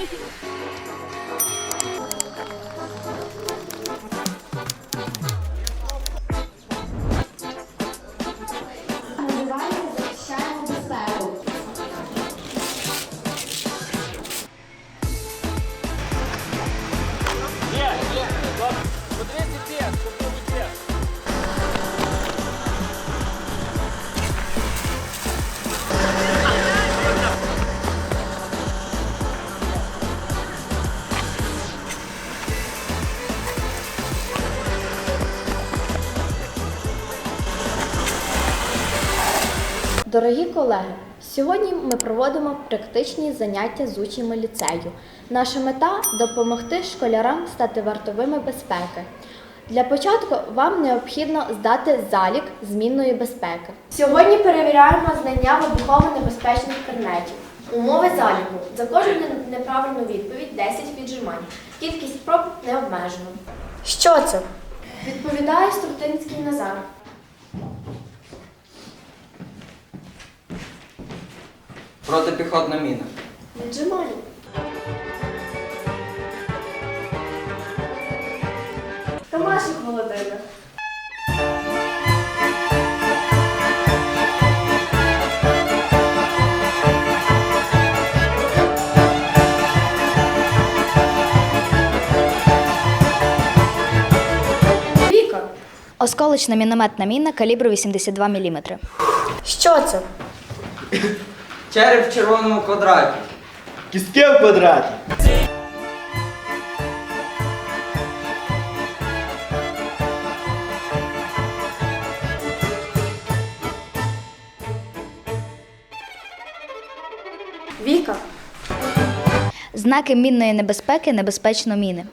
どうしたの? Дорогі колеги, сьогодні ми проводимо практичні заняття з учнями ліцею. Наша мета допомогти школярам стати вартовими безпеки. Для початку вам необхідно здати залік змінної безпеки. Сьогодні перевіряємо знання вибухово-небезпечних предметів. Умови заліку. За кожну неправильну відповідь 10 віджимань. Кількість спроб не обмежена. Що це? Відповідає Струтинський Назар. Протипіхотна міна. Віджимання. Тамашик Володимир. Віка. Осколочна мінометна міна калібру 82 мм. Що це? Череп в червоному квадраті. Кістки в квадраті. Віка. Знаки мінної небезпеки небезпечно міни.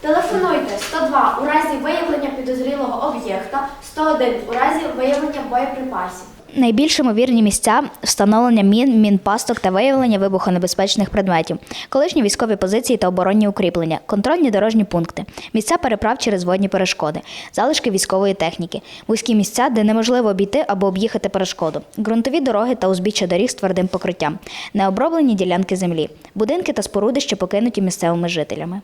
Телефонуйте 102 у разі виявлення підозрілого об'єкта, 101 у разі виявлення боєприпасів. Найбільш ймовірні місця встановлення мін, мінпасток та виявлення вибухонебезпечних предметів, колишні військові позиції та оборонні укріплення, контрольні дорожні пункти, місця переправ через водні перешкоди, залишки військової техніки, вузькі місця, де неможливо обійти або об'їхати перешкоду, ґрунтові дороги та узбіччя доріг з твердим покриттям, необроблені ділянки землі, будинки та споруди, що покинуті місцевими жителями.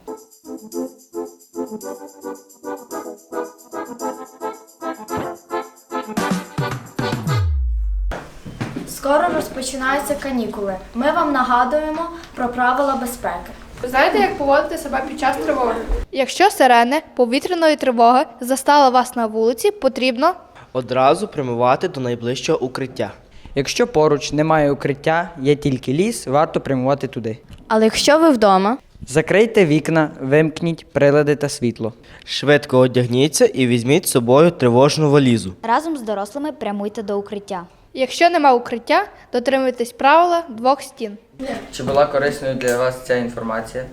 Скоро розпочинаються канікули. Ми вам нагадуємо про правила безпеки. Ви знаєте, як поводити себе під час тривоги? Якщо сирени повітряної тривоги застала вас на вулиці, потрібно Одразу прямувати до найближчого укриття. Якщо поруч немає укриття, є тільки ліс, варто прямувати туди. Але якщо ви вдома, Закрийте вікна, вимкніть прилади та світло. Швидко одягніться і візьміть з собою тривожну валізу. Разом з дорослими прямуйте до укриття. Якщо нема укриття, дотримуйтесь правила двох стін. Чи була корисною для вас ця інформація?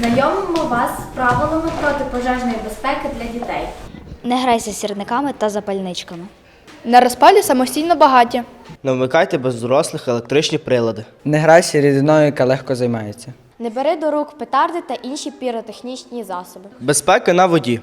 знайомимо вас з правилами протипожежної безпеки для дітей. Не грайся з сірниками та запальничками. На розпалі самостійно багаття. Не вмикайте без дорослих електричні прилади. Не грайся рідиною, яка легко займається. Не бери до рук петарди та інші піротехнічні засоби. Безпека на воді.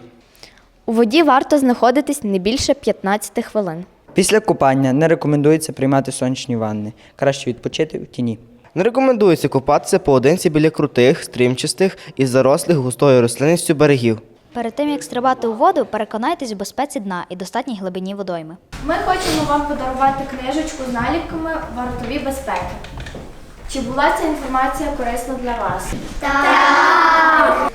У воді варто знаходитись не більше 15 хвилин. Після купання не рекомендується приймати сонячні ванни. Краще відпочити в тіні. Не рекомендується купатися поодинці біля крутих, стрімчастих і зарослих густою рослинністю берегів. Перед тим як стрибати у воду, переконайтесь в безпеці дна і достатній глибині водойми. Ми хочемо вам подарувати книжечку з наліпками вартові безпеки. Чи була ця інформація корисна для вас? А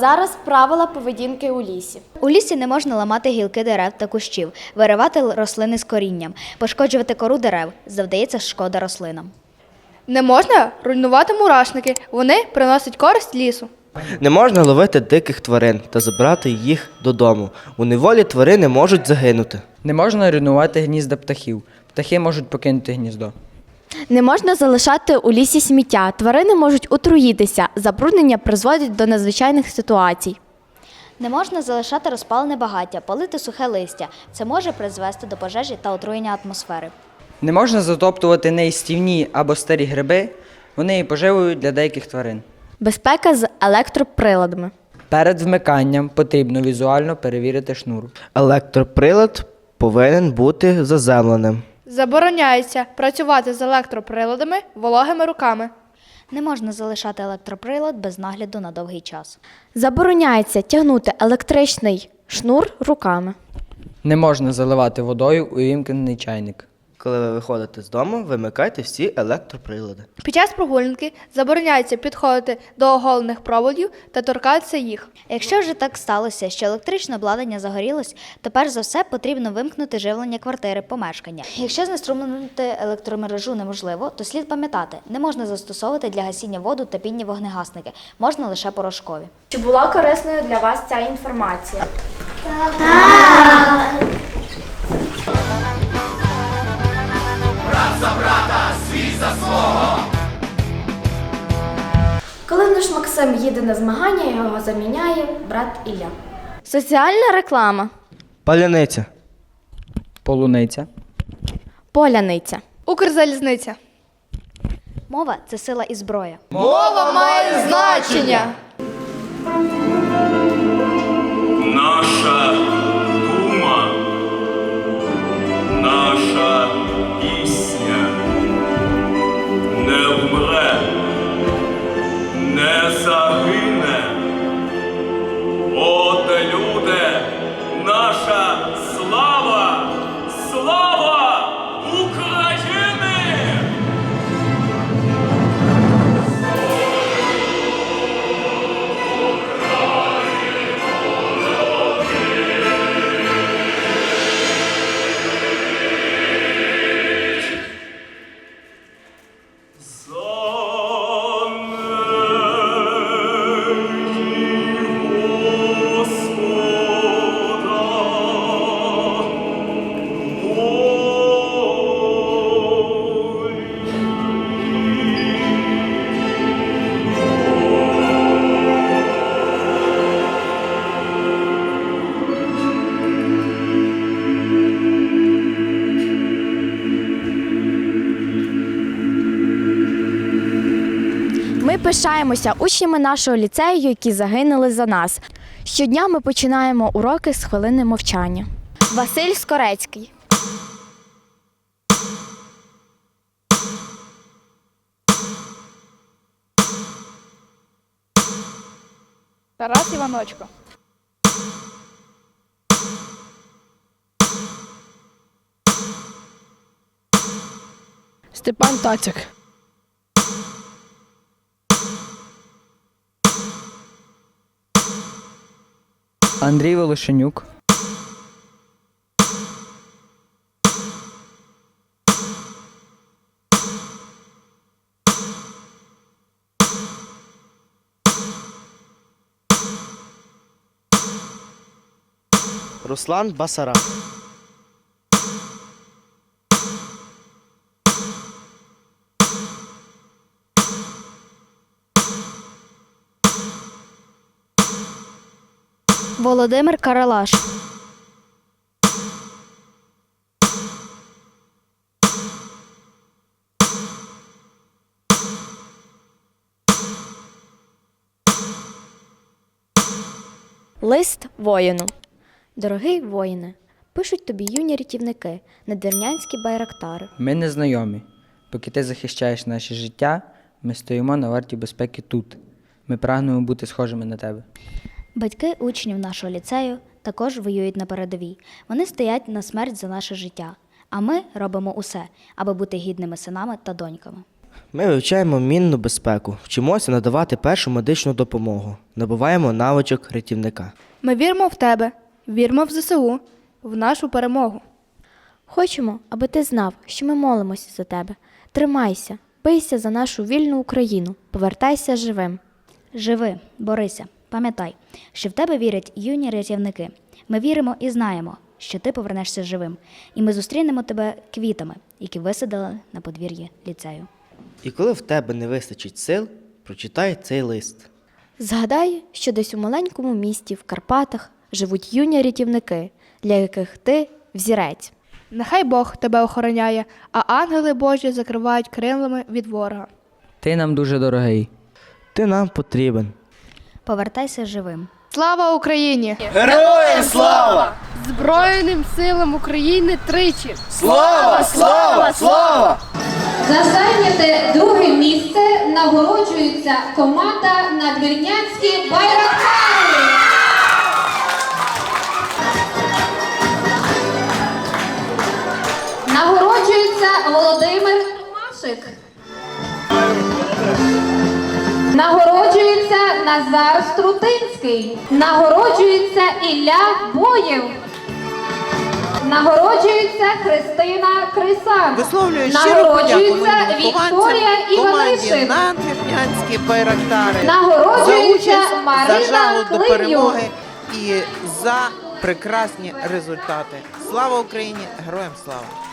зараз правила поведінки у лісі. У лісі не можна ламати гілки дерев та кущів, виривати рослини з корінням, пошкоджувати кору дерев, завдається шкода рослинам. Не можна руйнувати мурашники, вони приносять користь лісу. Не можна ловити диких тварин та забрати їх додому. У неволі тварини можуть загинути. Не можна руйнувати гнізда птахів. Птахи можуть покинути гніздо. Не можна залишати у лісі сміття. Тварини можуть отруїтися. Забруднення призводить до надзвичайних ситуацій. Не можна залишати розпалене багаття, палити сухе листя. Це може призвести до пожежі та отруєння атмосфери. Не можна затоптувати неїстівні або старі гриби, вони є поживою для деяких тварин. Безпека з електроприладами. Перед вмиканням потрібно візуально перевірити шнур. Електроприлад повинен бути заземленим. Забороняється працювати з електроприладами вологими руками. Не можна залишати електроприлад без нагляду на довгий час. Забороняється тягнути електричний шнур руками. Не можна заливати водою увімкнений чайник. Коли ви виходите з дому, вимикайте всі електроприлади. Під час прогулянки забороняється підходити до оголених проводів та торкатися їх. Якщо вже так сталося, що електричне обладнання загорілось, то перш за все потрібно вимкнути живлення квартири помешкання. Якщо знеструмленити електромережу неможливо, то слід пам'ятати, не можна застосовувати для гасіння воду та пінні вогнегасники, можна лише порошкові. Чи була корисною для вас ця інформація? Коли Максим їде на змагання, його заміняє брат Ілля. Соціальна реклама. Паляниця. Полуниця. Поляниця. Укрзалізниця. Мова це сила і зброя. Мова має значення. Наша пишаємося учнями нашого ліцею, які загинули за нас. Щодня ми починаємо уроки з хвилини мовчання. Василь Скорецький. Тарас Іваночко. Степан Тацяк. Андрій Волошенюк. Руслан Басара. Володимир Каралаш. Лист воїну. Дорогий воїне, пишуть тобі юні рятівники, надвірнянські байрактари. Ми не знайомі. Поки ти захищаєш наше життя, ми стоїмо на варті безпеки тут. Ми прагнемо бути схожими на тебе. Батьки учнів нашого ліцею також воюють на передовій. Вони стоять на смерть за наше життя. А ми робимо усе, аби бути гідними синами та доньками. Ми вивчаємо мінну безпеку, вчимося надавати першу медичну допомогу, набуваємо навичок рятівника. Ми віримо в тебе, віримо в ЗСУ, в нашу перемогу. Хочемо, аби ти знав, що ми молимося за тебе. Тримайся, бийся за нашу вільну Україну, повертайся живим. Живи, борися, пам'ятай, що в тебе вірять юні рятівники. Ми віримо і знаємо, що ти повернешся живим, і ми зустрінемо тебе квітами, які висадили на подвір'ї ліцею. І коли в тебе не вистачить сил, прочитай цей лист. Згадай, що десь у маленькому місті в Карпатах живуть юні рятівники, для яких ти взірець. Нехай Бог тебе охороняє, а ангели Божі закривають крилами від ворога. Ти нам дуже дорогий. Ти нам потрібен. Повертайся живим. Слава Україні! Героям слава! Збройним силам України тричі. Слава! Слава! Слава! За зайняте друге місце нагороджується команда Надвірнянські байрактари. Нагороджується Володимир Томашик. Нагороджується Назар Струтинський. Нагороджується Ілля Боєв. Нагороджується Христина Крисан. Висловлюю Нагороджується подяку Вікторія Іванишин. надвірнянські байрактари за Нагороджується участь, Марина жагу до перемоги і за прекрасні результати. Слава Україні! Героям слава!